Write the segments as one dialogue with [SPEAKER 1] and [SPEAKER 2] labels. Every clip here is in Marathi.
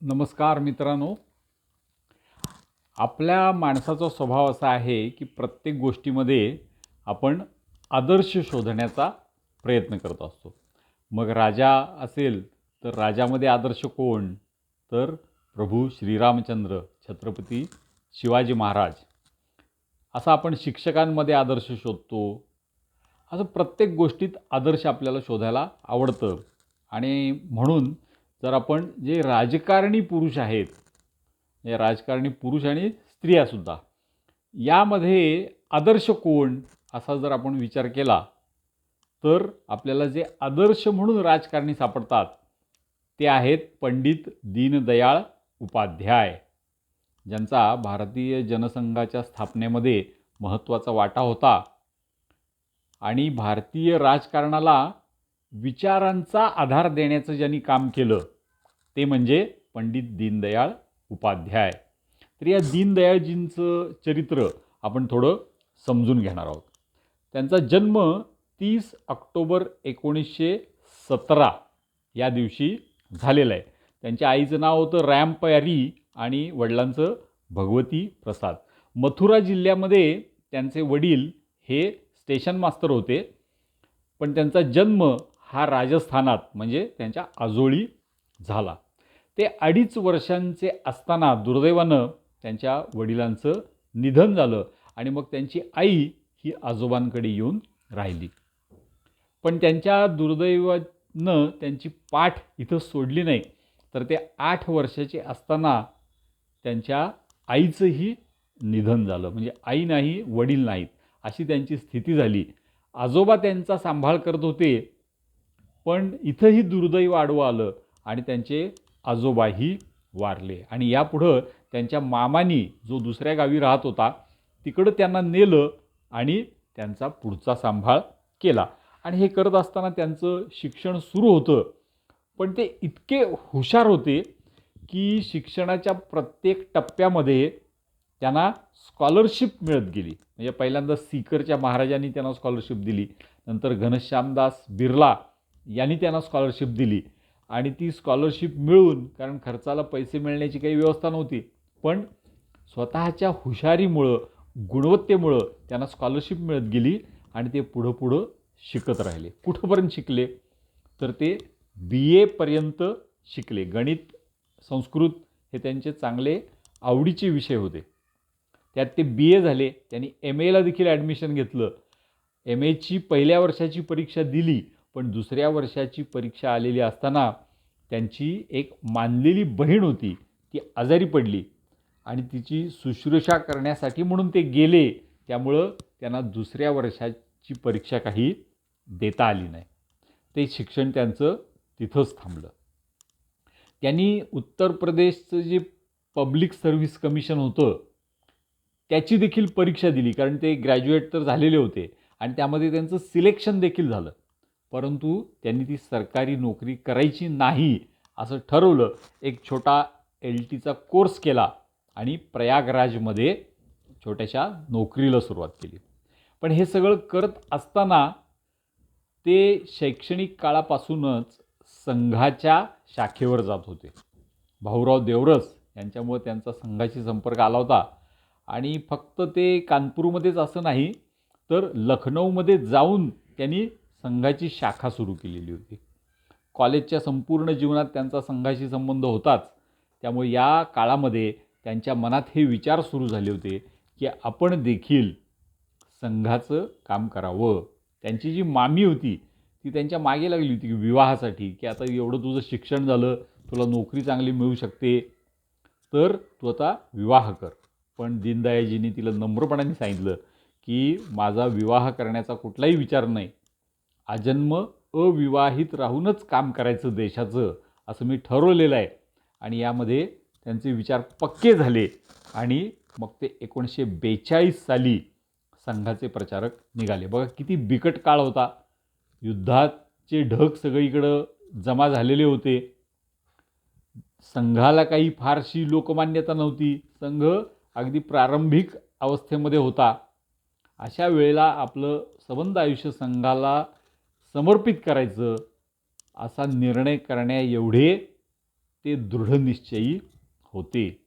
[SPEAKER 1] नमस्कार मित्रांनो. आपल्या माणसाचा स्वभाव असा आहे की प्रत्येक गोष्टीमध्ये आपण आदर्श शोधण्याचा प्रयत्न करत असतो. मग राजा असेल तर राजामध्ये आदर्श कोण? तर प्रभू श्रीरामचंद्र छत्रपती शिवाजी महाराज. असा आपण शिक्षकांमध्ये आदर्श शोधतो. असं प्रत्येक गोष्टीत आदर्श आपल्याला शोधायला आवडतं. आणि म्हणून जर आपण जे राजकारणी पुरुष आहेत हे राजकारणी पुरुष आणि स्त्रियासुद्धा यामध्ये आदर्श कोण असा जर आपण विचार केला तर आपल्याला जे आदर्श म्हणून राजकारणी सापडतात ते आहेत पंडित दीनदयाळ उपाध्याय ज्यांचा भारतीय जनसंघाच्या स्थापनेमध्ये महत्त्वाचा वाटा होता आणि भारतीय राजकारणाला विचारांचा आधार देण्याचं ज्यांनी काम केलं ते म्हणजे पंडित दीनदयाळ उपाध्याय. तर या दीनदयाळजींचं चरित्र आपण थोडं समजून घेणार आहोत. त्यांचा जन्म तीस ऑक्टोबर एकोणीसशे सतरा या दिवशी झालेलं आहे. त्यांच्या आईचं नाव होतं रॅम्पयारी आणि वडिलांचं भगवती प्रसाद. मथुरा जिल्ह्यामध्ये त्यांचे वडील हे स्टेशन मास्तर होते. पण त्यांचा जन्म हा राजस्थानात म्हणजे त्यांच्या आजोळी झाला. ते अडीच वर्षांचे असताना दुर्दैवानं त्यांच्या वडिलांचं निधन झालं आणि मग त्यांची आई ही आजोबांकडे येऊन राहिली. पण त्यांच्या दुर्दैवानं त्यांची पाठ इथं सोडली नाही. तर ते आठ वर्षाचे असताना त्यांच्या आईचंही निधन झालं. म्हणजे आई नाही वडील नाहीत अशी त्यांची स्थिती झाली. आजोबा त्यांचा सांभाळ करत होते पण इथंही दुर्दैव आडवं आलं आणि त्यांचे आजोबाही वारले. आणि यापुढं त्यांच्या मामानी जो दुसऱ्या गावी राहत होता तिकडं त्यांना नेलं आणि त्यांचा पुढचा सांभाळ केला. आणि हे करत असताना त्यांचं शिक्षण सुरू होतं. पण ते इतके हुशार होते की शिक्षणाच्या प्रत्येक टप्प्यामध्ये त्यांना स्कॉलरशिप मिळत गेली. म्हणजे पहिल्यांदा सीकरच्या महाराजांनी त्यांना स्कॉलरशिप दिली. नंतर घनश्यामदास बिर्ला यांनी त्यांना स्कॉलरशिप दिली. आणि ती स्कॉलरशिप मिळून कारण खर्चाला पैसे मिळण्याची काही व्यवस्था नव्हती. पण स्वतःच्या हुशारीमुळं गुणवत्तेमुळं त्यांना स्कॉलरशिप मिळत गेली आणि ते पुढं पुढं शिकत राहिले. कुठंपर्यंत शिकले? तर ते बी एपर्यंत शिकले. गणित संस्कृत हे त्यांचे चांगले आवडीचे विषय होते. त्यात ते बी ए झाले. त्यांनी एम एला देखील ॲडमिशन घेतलं. एम एची पहिल्या वर्षाची परीक्षा दिली. पण दुसऱ्या वर्षाची परीक्षा आलेली असताना त्यांची एक मानलेली बहीण होती. ती आजारी पडली आणि तिची शुश्रूषा करण्यासाठी म्हणून ते गेले. त्यामुळं त्यांना दुसऱ्या वर्षाची परीक्षा काही देता आली नाही. ते शिक्षण त्यांचं तिथंच थांबलं. त्यांनी उत्तर प्रदेशचं जे पब्लिक सर्व्हिस कमिशन होतं त्याची देखील परीक्षा दिली. कारण ते ग्रॅज्युएट तर झालेले होते आणि त्यामध्ये त्यांचं सिलेक्शन देखील झालं. परंतु त्यांनी ती सरकारी नोकरी करायची नाही असं ठरवलं. एक छोटा एल टीचा कोर्स केला आणि प्रयागराजमध्ये छोट्याशा नोकरीला सुरुवात केली. पण हे सगळं करत असताना ते शैक्षणिक काळापासूनच संघाच्या शाखेवर जात होते. भाऊराव देवरस यांच्यामुळे त्यांचा संघाशी संपर्क आला होता. आणि फक्त ते कानपूरमध्येच असं नाही तर लखनौमध्ये जाऊन त्यांनी संघाची शाखा सुरू केलेली होती. कॉलेजच्या संपूर्ण जीवनात त्यांचा संघाशी संबंध होताच. त्यामुळे या काळामध्ये त्यांच्या मनात हे विचार सुरू झाले होते की आपण देखील संघाचं काम करावं. त्यांची जी मामी होती ती त्यांच्या मागे लागली होती की विवाहासाठी की आता एवढं तुझं शिक्षण झालं तुला नोकरी चांगली मिळू शकते. तर तू आता विवाह कर. पण दीनदयाजींनी तिला नम्रपणाने सांगितलं की माझा विवाह करण्याचा कुठलाही विचार नाही. आजन्म अविवाहित राहूनच काम करायचं देशाचं असं मी ठरवलेलं आहे. आणि यामध्ये त्यांचे विचार पक्के झाले आणि मग ते एकोणीसशे बेचाळीस साली संघाचे प्रचारक निघाले. बघा किती बिकट काळ होता. युद्धाचे ढग सगळीकडं जमा झालेले होते. संघाला काही फारशी लोकमान्यता नव्हती. संघ अगदी प्रारंभिक अवस्थेमध्ये होता. अशा वेळेला आपलं सबंध आयुष्य संघाला समर्पित करायचं असा निर्णय करण्या एवढे ते दृढनिश्चयी होते.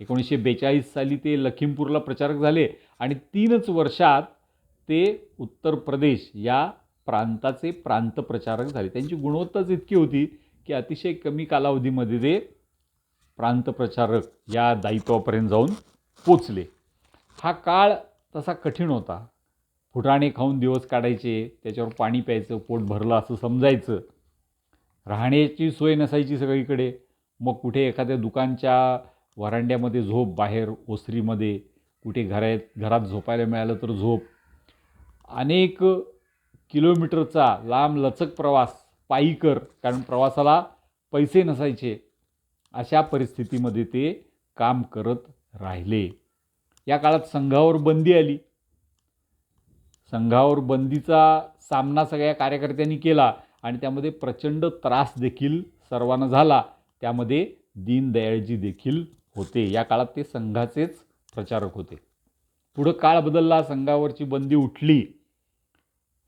[SPEAKER 1] एकोणीसशे बेचाळीस साली ते लखीमपूरला प्रचारक झाले आणि तीनच वर्षात ते उत्तर प्रदेश या प्रांताचे प्रांत प्रचारक झाले. त्यांची गुणवत्ताच इतकी होती की अतिशय कमी कालावधीमध्ये ते प्रांत प्रचारक या दायित्वापर्यंत जाऊन पोचले. हा काळ तसा कठीण होता. फुटाणे खाऊन दिवस काढायचे त्याच्यावर पाणी प्यायचं पोट भरलं असं समजायचं. राहण्याची सोय नसायची सगळीकडे. मग कुठे एखाद्या दुकानच्या वरांड्यामध्ये झोप बाहेर ओसरीमध्ये कुठे घरात घरात झोपायला मिळालं तर झोप. अनेक किलोमीटरचा लांब लचक प्रवास पायी कर कारण प्रवासाला पैसे नसायचे. अशा परिस्थितीमध्ये ते काम करत राहिले. या काळात संघावर बंदी आली. संघावर बंदीचा सामना सगळ्या कार्यकर्त्यांनी केला आणि त्यामध्ये प्रचंड त्रास देखील सर्वांना झाला. त्यामध्ये दीनदयाळजी देखील होते. या काळात ते संघाचेच प्रचारक होते. पुढं काळ बदलला संघावरची बंदी उठली.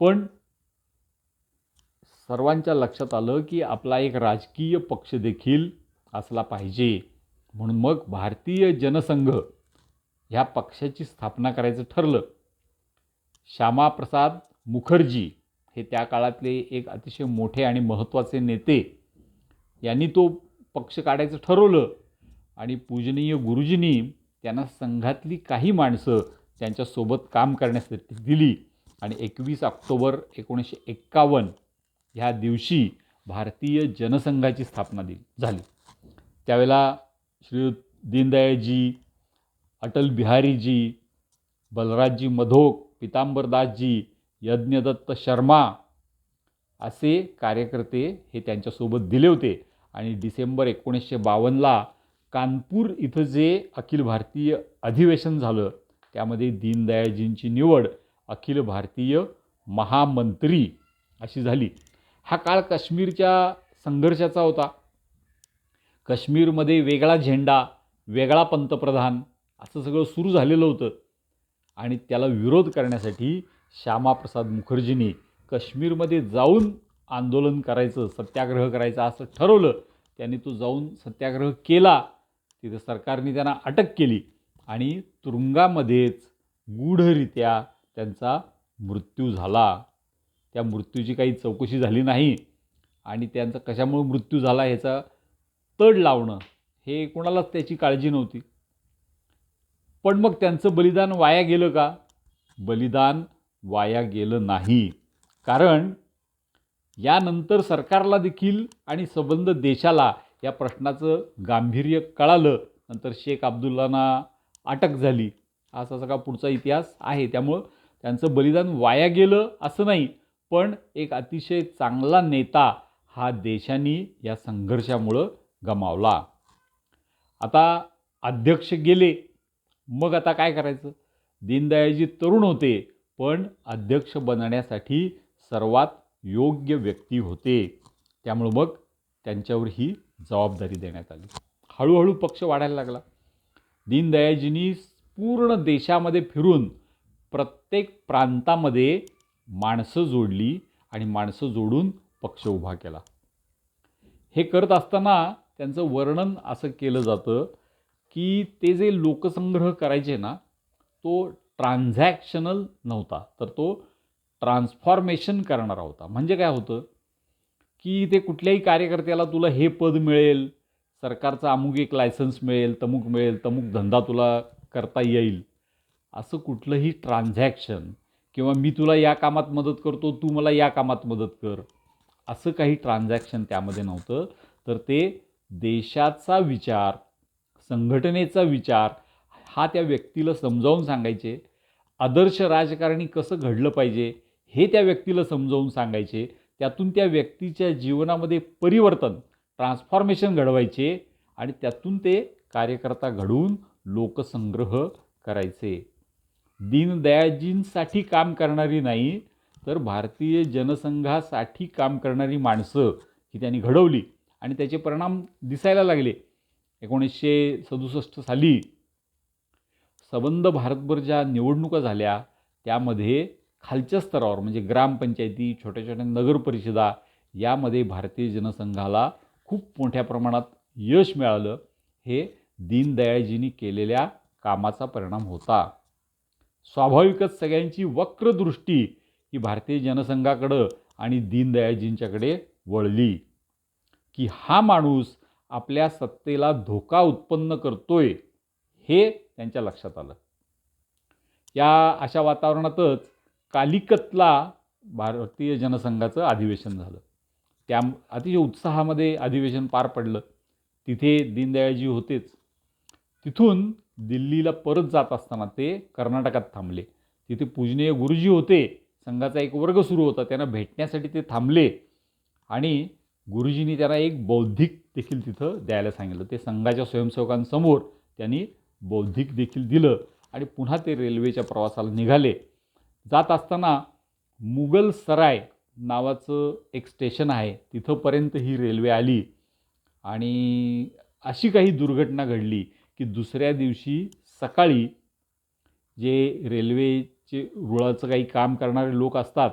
[SPEAKER 1] पण सर्वांच्या लक्षात आलं की आपला एक राजकीय पक्ष देखील असला पाहिजे. म्हणून मग भारतीय जनसंघ ह्या पक्षाची स्थापना करायचं ठरलं. श्यामाप्रसाद मुखर्जी हे त्या काळातले एक अतिशय मोठे आणि महत्त्वाचे नेते. यांनी तो पक्ष काढायचं ठरवलं आणि पूजनीय गुरुजींनी त्यांना संघातली काही माणसं त्यांच्यासोबत काम करण्यासाठी दिली आणि एकवीस ऑक्टोबर एकोणीसशे एक्कावन्न ह्या दिवशी भारतीय जनसंघाची स्थापना दिली झाली. त्यावेळेला श्री दीनदयाळजी अटल बिहारीजी बलराजजी मधोक पितांबरदासजी यज्ञदत्त शर्मा असे कार्यकर्ते हे त्यांच्यासोबत दिले होते. आणि डिसेंबर एकोणीसशे बावन्नला कानपूर इथं जे अखिल भारतीय अधिवेशन झालं त्यामध्ये दीनदयाळजींची निवड अखिल भारतीय महामंत्री अशी झाली. हा काळ काश्मीरच्या संघर्षाचा होता. काश्मीरमध्ये वेगळा झेंडा वेगळा पंतप्रधान असं सगळं सुरू झालेलं होतं. आणि त्याला विरोध करण्यासाठी श्यामाप्रसाद मुखर्जींनी काश्मीरमध्ये जाऊन आंदोलन करायचं सत्याग्रह करायचा असं ठरवलं. त्यांनी तो जाऊन सत्याग्रह केला. तिथं सरकारने त्यांना अटक केली आणि तुरुंगामध्येच गूढरित्या त्यांचा मृत्यू झाला. त्या मृत्यूची काही चौकशी झाली नाही आणि त्यांचा कशामुळे मृत्यू झाला ह्याचा तड लावणं हे कोणालाच त्याची काळजी नव्हती. पण मग त्यांचं बलिदान वाया गेलं का? बलिदान वाया गेलं नाही. कारण यानंतर सरकारला देखील आणि संबंध देशाला या प्रश्नाचं गांभीर्य कळालं. नंतर शेख अब्दुल्लांना अटक झाली. असा सगळा पुढचा इतिहास आहे. त्यामुळं त्यांचं बलिदान वाया गेलं असं नाही. पण एक अतिशय चांगला नेता हा देशाने या संघर्षामुळं गमावला. आता अध्यक्ष गेले. मग आता काय करायचं? दीनदयाळजी तरुण होते पण अध्यक्ष बनण्यासाठी सर्वात योग्य व्यक्ती होते. त्यामुळं मग त्यांच्यावर ही जबाबदारी देण्यात आली. हळूहळू पक्ष वाढायला लागला. दीनदयाळजींनी पूर्ण देशामध्ये फिरून प्रत्येक प्रांतामध्ये माणसं जोडली आणि माणसं जोडून पक्ष उभा केला. हे करत असताना त्यांचं वर्णन असं केलं जातं की ते जे लोकसंग्रह करायचे ना तो ट्रान्झॅक्शनल नव्हता. तर तो ट्रान्सफॉर्मेशन करणारा होता. म्हणजे काय होतं की ते कुठल्याही कार्यकर्त्याला तुला हे पद मिळेल सरकारचा अमुक एक लायसन्स मिळेल तमुक मिळेल तमुक धंदा तुला करता येईल. असं कुठलंही ट्रान्झॅक्शन किंवा मी तुला या कामात मदत करतो तू मला या कामात मदत कर असं काही ट्रान्झॅक्शन त्यामध्ये नव्हतं. तर ते देशाचा विचार संघटनेचा विचार हा त्या व्यक्तीला समजावून सांगायचे. आदर्श राजकारणी कसं घडलं पाहिजे हे त्या व्यक्तीला समजावून सांगायचे. त्यातून त्या व्यक्तीच्या जीवनामध्ये परिवर्तन ट्रान्सफॉर्मेशन घडवायचे आणि त्यातून ते कार्यकर्ता घडवून लोकसंग्रह करायचे. दीनदयाळजींसाठी काम करणारी नाही तर भारतीय जनसंघासाठी काम करणारी माणसं ही त्यांनी घडवली आणि त्याचे परिणाम दिसायला लागले. एकोणीसशे सदुसष्ट साली संबंध भारतभर ज्या निवडणुका झाल्या त्यामध्ये खालच्या स्तरावर म्हणजे ग्रामपंचायती छोट्या छोट्या नगरपरिषदा यामध्ये भारतीय जनसंघाला खूप मोठ्या प्रमाणात यश मिळालं. हे दीनदयाळजींनी केलेल्या कामाचा परिणाम होता. स्वाभाविकच सगळ्यांची वक्रदृष्टी ही भारतीय जनसंघाकडं आणि दीनदयाळजींच्याकडे वळली. की हा माणूस आपल्या सत्तेला धोका उत्पन्न करतोय हे त्यांच्या लक्षात आलं. या अशा वातावरणातच कालिकतला भारतीय जनसंघाचं अधिवेशन झालं. त्या अतिशय उत्साहामध्ये अधिवेशन पार पडलं. तिथे दीनदयाळजी होतेच. तिथून दिल्लीला परत जात असताना ते कर्नाटकात थांबले. तिथे पूजनीय गुरुजी होते. संघाचा एक वर्ग सुरू होता. त्यांना भेटण्यासाठी ते थांबले. आणि गुरुजींनी त्यांना एक बौद्धिक देखील तिथं द्यायला सांगितलं. ते संघाच्या स्वयंसेवकांसमोर त्यांनी बौद्धिक देखील दिलं आणि पुन्हा ते रेल्वेच्या प्रवासाला निघाले. जात असताना मुघल सराय नावाचं एक स्टेशन आहे. तिथंपर्यंत ही रेल्वे आली आणि अशी काही दुर्घटना घडली की दुसऱ्या दिवशी सकाळी जे रेल्वेचे रुळाचं काही काम करणारे लोक असतात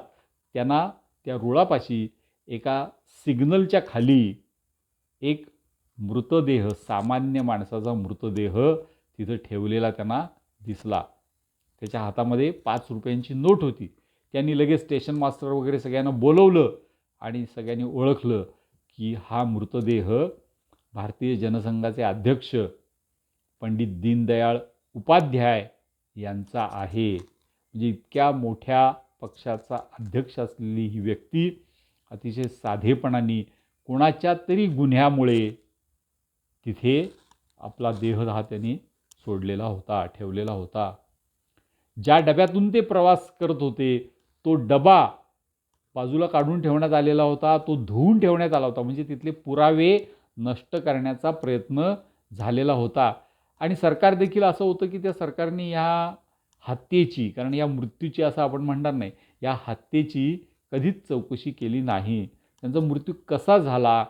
[SPEAKER 1] त्यांना त्या रुळापाशी एका सिग्नलच्या खाली एक मृतदेह सामान्य माणसाचा मृतदेह तिथं ठेवलेला त्यांना दिसला. त्याच्या हातामध्ये पाच रुपयांची नोट होती. त्यांनी लगेच स्टेशन मास्टर वगैरे सगळ्यांना बोलवलं आणि सगळ्यांनी ओळखलं की हा मृतदेह भारतीय जनसंघाचे अध्यक्ष पंडित दीनदयाळ उपाध्याय यांचा आहे. म्हणजे इतक्या मोठ्या पक्षाचा अध्यक्ष असलेली ही व्यक्ती अतिशय साधेपणाने कोणाच्या तरी गुन्ह्यामुळे तिथे आपला देह हा त्यांनी सोडलेला होता ठेवलेला होता. ज्या डब्यातून ते प्रवास करत होते तो डबा बाजूला काढून ठेवण्यात आलेला होता तो धुवून ठेवण्यात आला होता. म्हणजे तिथले पुरावे नष्ट करण्याचा प्रयत्न झालेला होता. आणि सरकार देखील असं होतं की त्या सरकारने या हत्येची कारण या मृत्यूची असं आपण म्हणणार नाही या हत्येची कधीच चौकशी केली नाही. त्यांचा मृत्यू कसा झाला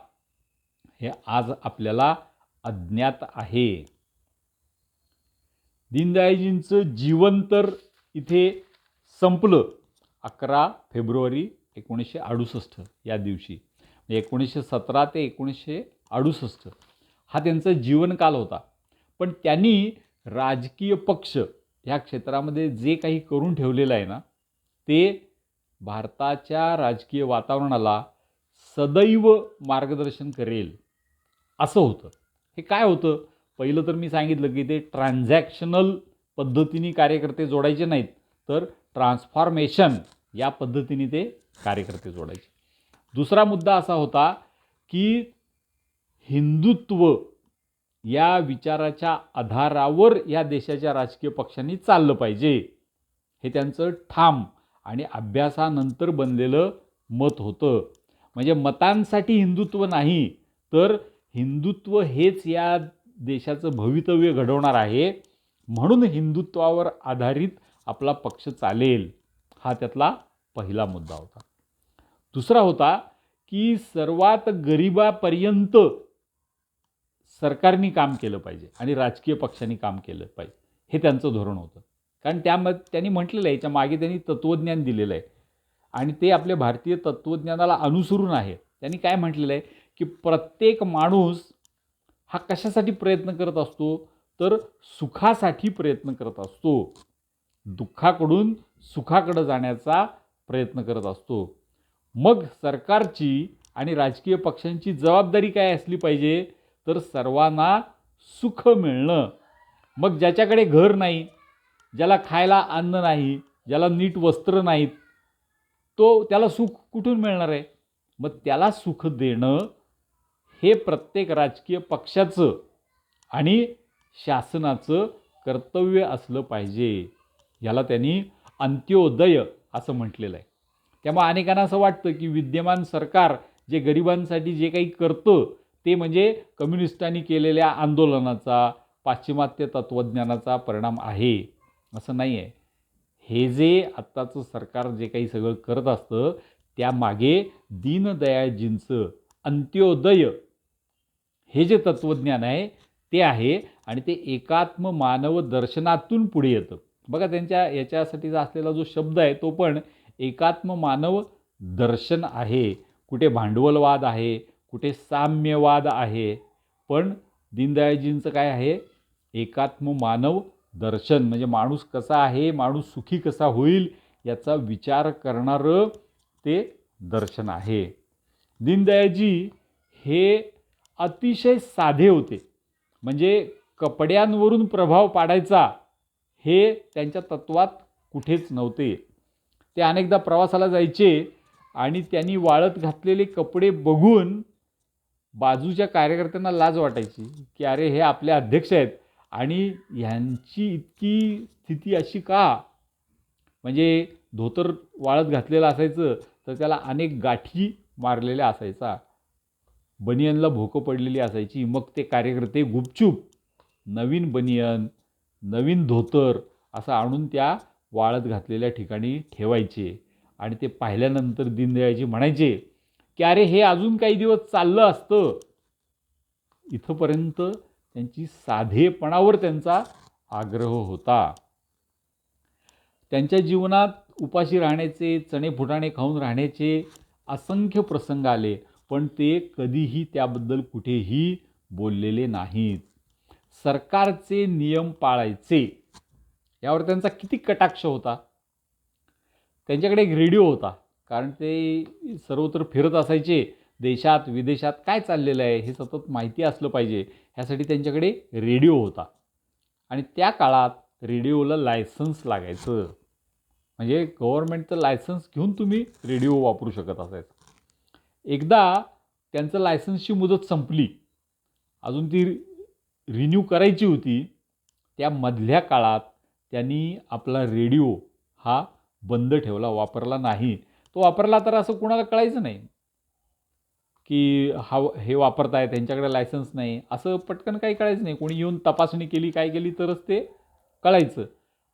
[SPEAKER 1] हे आज आपल्याला अज्ञात आहे. दीनदयाळजींचं जीवन तर इथे संपलं अकरा फेब्रुवारी एकोणीसशे अडुसष्ट या दिवशी. म्हणजे एकोणीसशे सतरा ते एकोणीसशे अडुसष्ट. हा त्यांचा जीवनकाल होता. पण त्यांनी राजकीय पक्ष ह्या क्षेत्रामध्ये जे काही करून ठेवलेलं आहे ना ते भारताच्या राजकीय वातावरणाला सदैव मार्गदर्शन करेल. असं होतं. हे काय होतं? पहिलं तर मी सांगितलं की ते ट्रान्झॅक्शनल पद्धतीने कार्यकर्ते जोडायचे नाहीत तर ट्रान्सफॉर्मेशन या पद्धतीने ते कार्यकर्ते जोडायचे. दुसरा मुद्दा असा होता की हिंदुत्व या विचाराच्या आधारावर या देशाच्या राजकीय पक्षांनी चाललं पाहिजे. हे त्यांचं ठाम आणि अभ्यासानंतर बनलेलं मत होतं. म्हणजे मतांसाठी हिंदुत्व नाही तर हिंदुत्व हेच या देशाचं भवितव्य घडवणार आहे म्हणून हिंदुत्वावर आधारित आपला पक्ष चालेल. हा त्यातला पहिला मुद्दा होता. दुसरा होता की सर्वात गरिबापर्यंत सरकारने काम केलं पाहिजे आणि राजकीय पक्षांनी काम केलं पाहिजे. हे त्यांचं धोरण होतं. कारण त्यामध्ये त्यांनी म्हटलेलं आहे याच्या मागे त्यांनी तत्त्वज्ञान दिलेलं आहे. आणि ते आपल्या भारतीय तत्त्वज्ञानाला अनुसरून आहे. त्यांनी काय म्हटलेलं आहे की प्रत्येक माणूस हा कशासाठी प्रयत्न करत असतो? तर सुखासाठी प्रयत्न करत असतो. दुःखाकडून सुखाकडं जाण्याचा प्रयत्न करत असतो. मग सरकारची आणि राजकीय पक्षांची जबाबदारी काय असली पाहिजे? तर सर्वांना सुख मिळणं. मग ज्याच्याकडे घर नाही ज्याला खायला अन्न नाही ज्याला नीट वस्त्र नाहीत तो त्याला सुख कुठून मिळणार आहे? मग त्याला सुख देणं हे प्रत्येक राजकीय पक्षाचं आणि शासनाचं कर्तव्य असलं पाहिजे. याला त्यांनी अंत्योदय असं म्हटलेलं आहे. त्यामुळे अनेकांना असं वाटतं की विद्यमान सरकार जे गरिबांसाठी जे काही करतं ते म्हणजे कम्युनिस्टांनी केलेल्या आंदोलनाचा पाश्चिमात्य तत्त्वज्ञानाचा परिणाम आहे. असं नाही आहे. हे जे आत्ताचं सरकार जे काही सगळं करत असतं त्यामागे दीनदयाळजींचं अंत्योदय हे जे तत्त्वज्ञान आहे ते आहे आणि ते एकात्म मानव दर्शनातून पुढे येतं. बघा त्यांच्या याच्यासाठीचा असलेला जो शब्द आहे तो पण एकात्म मानव दर्शन आहे. कुठे भांडवलवाद आहे कुठे साम्यवाद आहे. पण दीनदयाळजींचं काय आहे? एकात्म मानव दर्शन म्हणजे माणूस कसा आहे माणूस सुखी कसा होईल याचा विचार करणारं ते दर्शन आहे. दीनदयाळजी हे अतिशय साधे होते. म्हणजे कपड्यांवरून प्रभाव पाडायचा हे त्यांच्या तत्वात कुठेच नव्हते. ते अनेकदा प्रवासाला जायचे आणि त्यांनी वाळत घातलेले कपडे बघून बाजूच्या कार्यकर्त्यांना लाज वाटायची की अरे हे आपले अध्यक्ष आहेत. आणि ह्यांची इतकी स्थिती अशी का? म्हणजे धोतर वाळत घातलेलं असायचं तर त्याला अनेक गाठी मारलेल्या असायचा. बनियनला भोकं पडलेली असायची. मग ते कार्यकर्ते गुपचूप नवीन बनियन नवीन धोतर असं आणून त्या वाळत घातलेल्या ठिकाणी ठेवायचे आणि ते पाहिल्यानंतर दीनदयाळजी म्हणायचे की अरे हे अजून काही दिवस चाललं असतं. इथंपर्यंत त्यांची साधेपणावर त्यांचा आग्रह होता. त्यांच्या जीवनात उपाशी राहण्याचे चणे फुटाणे खाऊन राहण्याचे असंख्य प्रसंग आले पण ते कधीही त्याबद्दल कुठेही बोललेले नाहीत. सरकारचे नियम पाळायचे. यावर त्यांचा किती कटाक्ष होता? त्यांच्याकडे एक रेडिओ होता कारण ते सर्वत्र फिरत असायचे. देशात विदेशात काय चाललेलं आहे हे सतत माहिती असलं पाहिजे ह्यासाठी त्यांच्याकडे रेडिओ होता. आणि त्या काळात रेडिओला लायसन्स लागायचं. म्हणजे गव्हर्नमेंटचं लायसन्स घेऊन तुम्ही रेडिओ वापरू शकत असायचं. एकदा त्यांचं लायसन्सची मुदत संपली. अजून ती रिन्यू करायची होती. त्या मधल्या काळात त्यांनी आपला रेडिओ हा बंद ठेवला वापरला नाही. तो वापरला तर असं कुणाला कळायचं नाही. की हा हे वापरताय त्यांच्याकडे लायसन्स नाही. असं पटकन काही कळायचं नाही. कोणी येऊन तपासणी केली काय केली तरच ते कळायचं.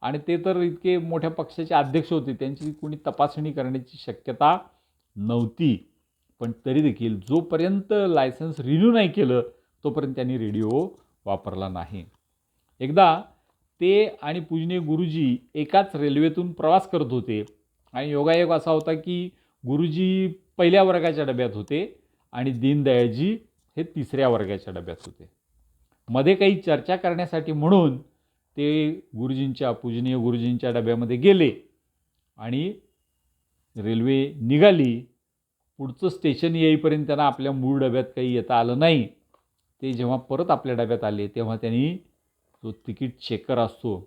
[SPEAKER 1] आणि ते तर इतके मोठ्या पक्षाचे अध्यक्ष होते. त्यांची कोणी तपासणी करण्याची शक्यता नव्हती. पण तरी देखील जोपर्यंत लायसन्स रिन्यू नाही केलं तोपर्यंत त्यांनी रेडिओ वापरला नाही. एकदा ते आणि पूजनीय गुरुजी एकाच रेल्वेतून प्रवास करत होते. आणि योगायोग असा होता की गुरुजी पहिल्या वर्गाच्या डब्यात होते. आणि दीनदयाळजी हे तिसऱ्या वर्गाच्या डब्यात होते. मध्ये काही चर्चा करण्यासाठी म्हणून ते गुरुजींच्या पूजनीय गुरुजींच्या डब्यामध्ये गेले आणि रेल्वे निघाली. पुढचं स्टेशन येईपर्यंत त्यांना आपल्या मूळ डब्यात काही येता आलं नाही. ते जेव्हा परत आपल्या डब्यात आले तेव्हा त्यांनी जो तिकीट चेकर असतो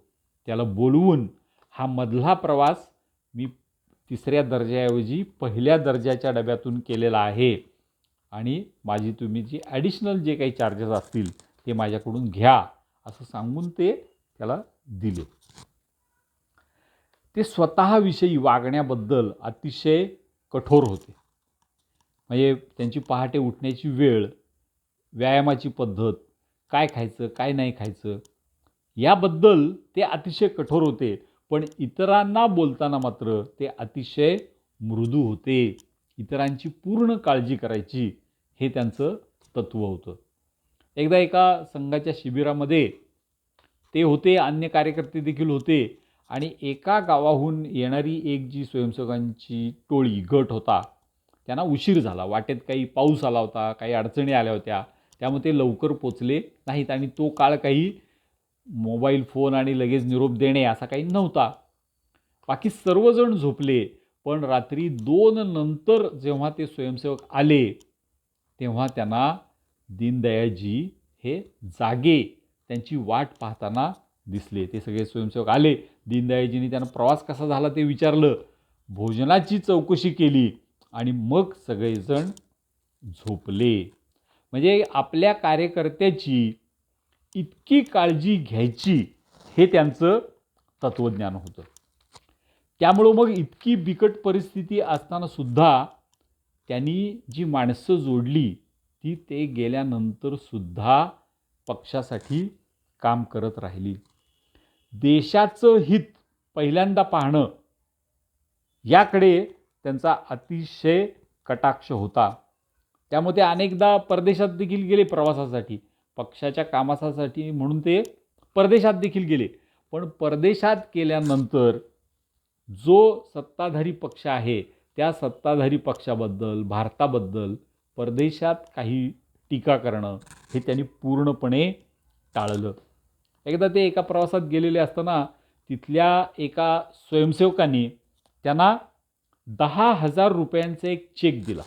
[SPEAKER 1] त्याला बोलवून हा मधला प्रवास मी तिसऱ्या दर्जाऐवजी पहिल्या दर्जाच्या डब्यातून केलेला आहे. आणि माझी तुम्ही जी ॲडिशनल जे काही चार्जेस असतील ते माझ्याकडून घ्या असं सांगून ते त्याला दिले. ते स्वतःविषयी वागण्याबद्दल अतिशय कठोर होते. म्हणजे त्यांची पहाटे उठण्याची वेळ व्यायामाची पद्धत काय खायचं काय नाही खायचं याबद्दल ते अतिशय कठोर होते पण इतरांना बोलताना मात्र ते अतिशय मृदू होते. इतरांची पूर्ण काळजी करायची हे त्यांचं तत्त्व होतं. एकदा एका संघाच्या शिबिरामध्ये ते होते अन्य कार्यकर्ते देखील होते आणि एका गावाहून येणारी एक जी स्वयंसेवकांची टोळी गट होता त्यांना उशीर झाला. वाटेत काही पाऊस आला होता काही अडचणी आल्या होत्या त्यामुळे ते लवकर पोचले नाहीत आणि तो काळ काही मोबाईल फोन आणि लगेच निरोप देणे असा काही नव्हता. बाकी सर्वजण झोपले पण रात्री दोन नंतर जेव्हा ते स्वयंसेवक आले तेव्हा त्यांना दीनदयाळजी हे जागे त्यांची वाट पाहताना दिसले. ते सगळे स्वयंसेवक आले. दीनदयाळजींनी त्यांना प्रवास कसा झाला ते विचारलं. भोजनाची चौकशी केली आणि मग सगळेजण झोपले. म्हणजे आपल्या कार्यकर्त्याची इतकी काळजी घ्यायची हे त्यांचं तत्त्वज्ञान होतं. त्यामुळं मग इतकी बिकट परिस्थिती असताना सुद्धा त्यांनी जी माणसं जोडली ती ते गेल्यानंतर सुद्धा पक्षासाठी काम करत राहिली. देशाचं हित पहिल्यांदा पाहणं याकडे त्यांचा अतिशय कटाक्ष होता. त्यामुळे ते अनेकदा परदेशात देखील गेले प्रवासासाठी. पक्षाच्या कामासाठी म्हणून ते परदेशात देखील गेले. पण परदेशात गेल्यानंतर जो सत्ताधारी पक्ष आहे त्या सत्ताधारी पक्षाबद्दल भारताबद्दल परदेशात काही टीका करणं हे त्यांनी पूर्णपणे टाळलं. एकदा ते एका प्रवासात गेलेले असताना तिथल्या एका स्वयंसेवकांनी त्यांना दहा हजार रुपयांचा एक चेक दिला.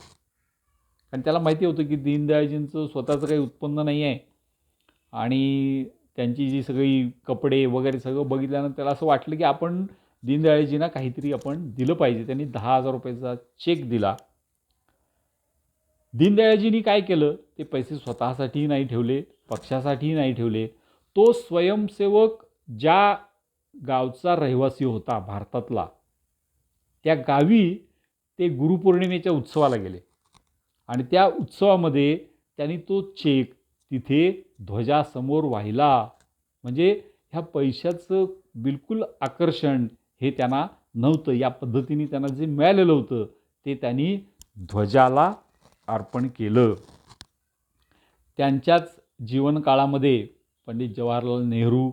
[SPEAKER 1] आणि त्याला माहिती होतं की दीनदयाळजींचं स्वतःचं काही उत्पन्न नाही आहे. आणि त्यांची जी सगळी कपडे वगैरे सगळं बघितल्यानंतर त्याला असं वाटलं की आपण दीनदयाळजींना काहीतरी आपण दिलं पाहिजे. त्यांनी दहा हजार रुपयाचा चेक दिला. दीनदयाळजींनी काय केलं? ते पैसे स्वतःसाठीही नाही ठेवले पक्षासाठीही नाही ठेवले. तो स्वयंसेवक ज्या गावचा रहिवासी होता भारतातला त्या गावी ते गुरुपौर्णिमेच्या उत्सवाला गेले. आणि त्या उत्सवामध्ये त्यांनी तो चेक तिथे ध्वजासमोर वाहिला. म्हणजे ह्या पैशाचं बिलकुल आकर्षण हे त्यांना नव्हतं. या पद्धतीने त्यांना जे मिळालेलं होतं ते त्यांनी ध्वजाला अर्पण केलं. त्यांच्याच जीवनकाळामध्ये पंडित जवाहरलाल नेहरू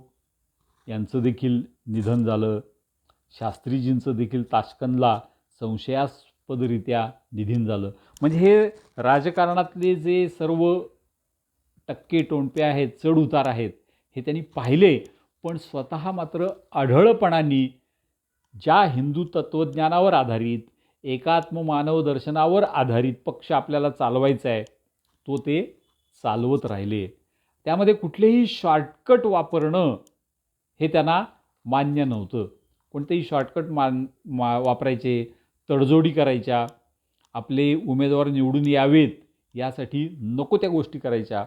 [SPEAKER 1] यांचं देखील निधन झालं. शास्त्रीजींचं देखील ताशकंदला संशयास्पदरित्या निधन झालं. म्हणजे हे राजकारणातले जे सर्व टक्के टोणपे आहेत चढ उतार आहेत हे त्यांनी पाहिले पण स्वतः मात्र आढळपणाने ज्या हिंदू तत्त्वज्ञानावर आधारित एकात्म मानव दर्शनावर आधारित पक्ष आपल्याला चालवायचा आहे तो ते चालवत राहिले. त्यामध्ये कुठलेही शॉर्टकट वापरणं हे त्यांना मान्य नव्हतं. कोणतेही शॉर्टकट मान मा वापरायचे तडजोडी करायच्या आपले उमेदवार निवडून यावेत यासाठी नको त्या गोष्टी करायच्या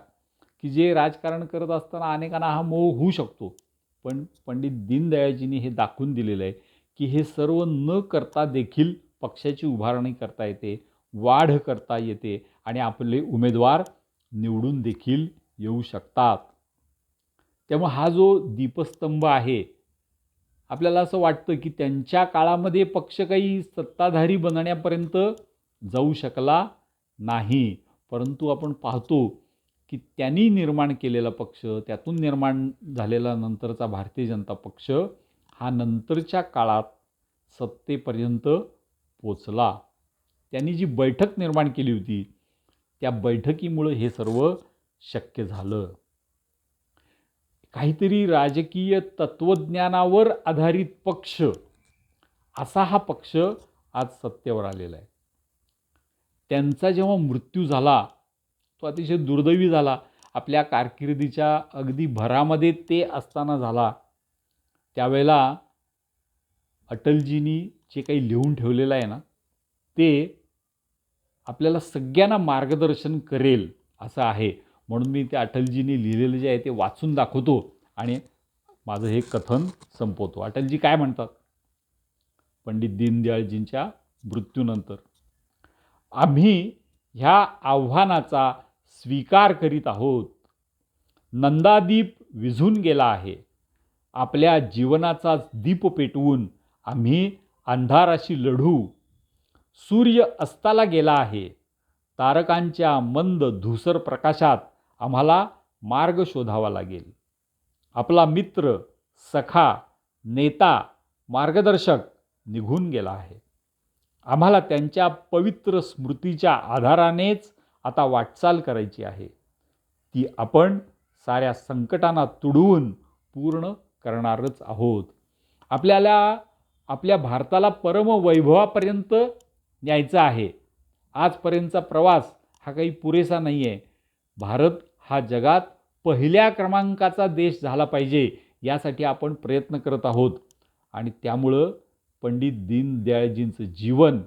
[SPEAKER 1] की जे राजकारण करत असताना अनेकांना हा मोह होऊ शकतो. पण पंडित दीनदयाळजींनी हे दाखवून दिलेलं आहे. की हे सर्व न करता देखील पक्षाची उभारणी करता येते वाढ करता येते आणि आपले उमेदवार निवडून देखील येऊ शकतात. त्यामुळे हा जो दीपस्तंभ आहे आपल्याला असं वाटतं की त्यांच्या काळामध्ये पक्ष काही सत्ताधारी बनण्यापर्यंत जाऊ शकला नाही. परंतु आपण पाहतो की त्यांनी निर्माण केलेला पक्ष त्यातून निर्माण झालेला नंतरचा भारतीय जनता पक्ष हा नंतरच्या काळात सत्तेपर्यंत पोचला. त्यांनी जी बैठक निर्माण केली होती त्या बैठकीमुळं हे सर्व शक्य झालं. काहीतरी राजकीय तत्त्वज्ञानावर आधारित पक्ष असा हा पक्ष आज सत्तेवर आलेला आहे. त्यांचा जेव्हा मृत्यू झाला तो अतिशय दुर्दैवी झाला. आपल्या कारकिर्दीच्या अगदी भरामध्ये ते असताना झाला. त्यावेळेला अटलजींनी जे काही लिहून ठेवलेलं आहे ना ते आपल्याला सगळ्यांना मार्गदर्शन करेल असं आहे. म्हणून मी ते अटलजींनी लिहिलेलं जे आहे ते वाचून दाखवतो आणि माझं हे कथन संपवतो. अटलजी काय म्हणतात? पंडित दीनदयाळजींच्या मृत्यूनंतर आम्ही ह्या आव्हानाचा स्वीकार करीत आहोत. नंदादीप विझून गेला आहे. आपल्या जीवनाचा दीप पेटवून आम्ही अंधाराशी लढू. सूर्य अस्ताला गेला आहे. तारकांच्या मंद धूसर प्रकाशात आम्हाला मार्ग शोधावा लागेल. आपला मित्र सखा नेता मार्गदर्शक निघून गेला आहे. आम्हाला त्यांच्या पवित्र स्मृतीच्या आधारानेच आता वाटचाल करायची आहे. ती आपण साऱ्या संकटांना तुडवून पूर्ण करणारच आहोत. आपल्याला आपल्या भारताला परमवैभवापर्यंत न्यायचा आहे. आजपर्यंतचा प्रवास हा काही पुरेसा नाही आहे भारत हा जगात पहिल्या क्रमांकाचा देश झाला पाहिजे यासाठी आपण प्रयत्न करत आहोत. आणि त्यामुळं पंडित दीनदयाळजींचं जीवन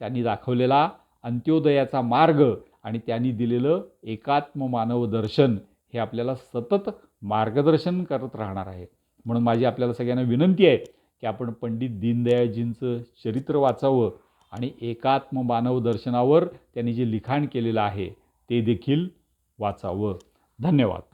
[SPEAKER 1] त्यांनी दाखवलेला अंत्योदयाचा मार्ग आणि त्यांनी दिलेलं एकात्म मानव दर्शन हे आपल्याला सतत मार्गदर्शन करत राहणार आहे. म्हणून माझी आपल्याला सगळ्यांना विनंती आहे की आपण पंडित दीनदयाळजींचं चरित्र वाचावं आणि एकात्म मानव दर्शनावर त्यांनी जे लिखाण केलेलं आहे ते देखील वाचावं. धन्यवाद.